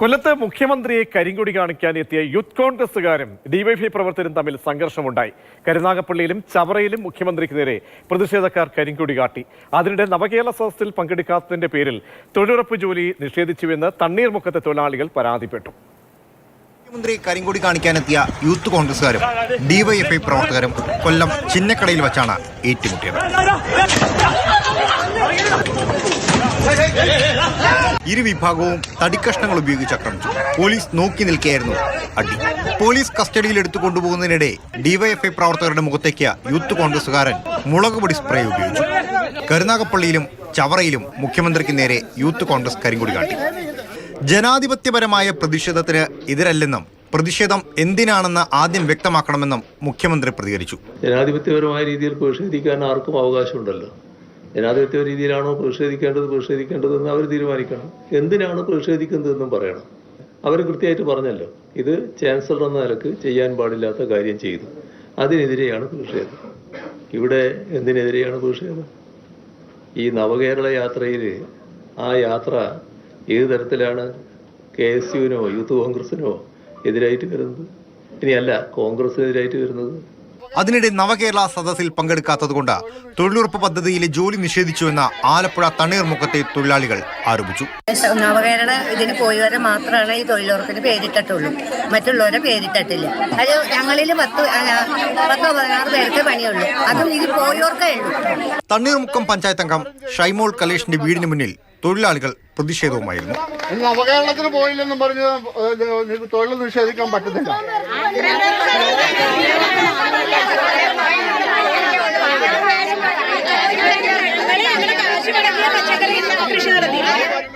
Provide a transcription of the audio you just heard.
കൊല്ലത്ത് മുഖ്യമന്ത്രിയെ കരിങ്കൊടി കാണിക്കാൻ എത്തിയ യൂത്ത് കോൺഗ്രസുകാരും ഡിവൈഫൈ പ്രവർത്തകരും തമ്മിൽ സംഘർഷമുണ്ടായി. കരുനാഗപ്പള്ളിയിലും ചവറയിലും മുഖ്യമന്ത്രിക്ക് നേരെ പ്രതിഷേധക്കാർ കരിങ്കൊടി കാട്ടി. അതിനിടെ നവകേരള സദസ്സിൽ പങ്കെടുക്കാത്തതിന്റെ പേരിൽ തൊഴിലുറപ്പ് ജോലി നിഷേധിച്ചുവെന്ന് തണ്ണീർമുഖത്തെ തൊഴിലാളികൾ പരാതിപ്പെട്ടു. മുഖ്യമന്ത്രി കരിങ്കൊടി കാണിക്കാനെത്തിയ യൂത്ത് കോൺഗ്രസുകാരും ഡിവൈഎഫ്ഐ പ്രവർത്തകരും കൊല്ലം ചിന്നക്കടയിൽ വച്ചാണ് ഏറ്റുമുട്ടിയത്. ഇരു വിഭാഗവും തടിക്കഷ്ണങ്ങൾ ഉപയോഗിച്ച് ആക്രമിച്ചു. പോലീസ് നോക്കി നിൽക്കുകയായിരുന്നു അടി. പോലീസ് കസ്റ്റഡിയിൽ എടുത്തു കൊണ്ടുപോകുന്നതിനിടെ ഡിവൈഎഫ്ഐ പ്രവർത്തകരുടെ മുഖത്തേക്ക് യൂത്ത് കോൺഗ്രസുകാരൻ മുളകുപൊടി സ്പ്രേ ഉപയോഗിച്ചു. കരുനാഗപ്പള്ളിയിലും ചവറയിലും മുഖ്യമന്ത്രിക്ക് നേരെ യൂത്ത് കോൺഗ്രസ് കരിങ്കൊടി കാട്ടി. ജനാധിപത്യപരമായ പ്രതിഷേധത്തിന് എതിരല്ലെന്നും പ്രതിഷേധം എന്തിനാണെന്ന് ആദ്യം വ്യക്തമാക്കണമെന്നും മുഖ്യമന്ത്രി പ്രതികരിച്ചു. ജനാധിപത്യപരമായ രീതിയിൽ പ്രതിഷേധിക്കാൻ ആർക്കും അവകാശമുണ്ടല്ലോ. ജനാധിപത്യ രീതിയിലാണോ പ്രതിഷേധിക്കേണ്ടത് പ്രതിഷേധിക്കേണ്ടതെന്ന് അവർ തീരുമാനിക്കണം. എന്തിനാണ് പ്രതിഷേധിക്കുന്നതെന്നും പറയണം. അവർ കൃത്യമായിട്ട് പറഞ്ഞല്ലോ ഇത് ചാൻസലർ എന്ന നിലയ്ക്ക് ചെയ്യാൻ പാടില്ലാത്ത കാര്യം ചെയ്തു. അതിനെതിരെയാണ് പ്രതിഷേധം. ഇവിടെ എന്തിനെതിരെയാണ് പ്രതിഷേധം? ഈ നവകേരള യാത്രയിൽ ആ യാത്ര ഏത് തരത്തിലാണ് കെ എസ് യുവിനോ യൂത്ത് കോൺഗ്രസിനോ എതിരായിട്ട് വരുന്നത്? ഇനിയല്ല കോൺഗ്രസിനെതിരായിട്ട് വരുന്നത് അതിനിടെ നവകേരള സദസ്സിൽ പങ്കെടുക്കാത്തതുകൊണ്ട് തൊഴിലുറപ്പ് പദ്ധതിയിലെ ജോലി നിഷേധിച്ചുവെന്ന ആലപ്പുഴ തണ്ണീർമുഖത്തെ തൊഴിലാളികൾ ആരോപിച്ചു. നവകേരള ഇതിന് പോയവരെ മാത്രമാണ് ഈ തൊഴിലുറപ്പിന് പേരിട്ടിട്ടുള്ളൂ. മറ്റുള്ളവരെ പേരിട്ടിട്ടില്ല. അത് ഞങ്ങളിൽ പത്ത് പത്തോ പതിനാറ് പേർക്ക് പണിയുള്ളൂ. അതും ഇത് പോയവർക്കേ ഉള്ളൂ. തണ്ണീർമുക്കം പഞ്ചായത്ത് അംഗം ഷൈമോൾ കലേഷിന്റെ വീടിന് മുന്നിൽ തൊഴിലാളികൾ പ്രതിഷേധവുമായിരുന്നു. നവകേരളത്തിന് പോയില്ലെന്നും പറഞ്ഞ് തൊഴിൽ നിഷേധിക്കാൻ പറ്റത്തില്ല.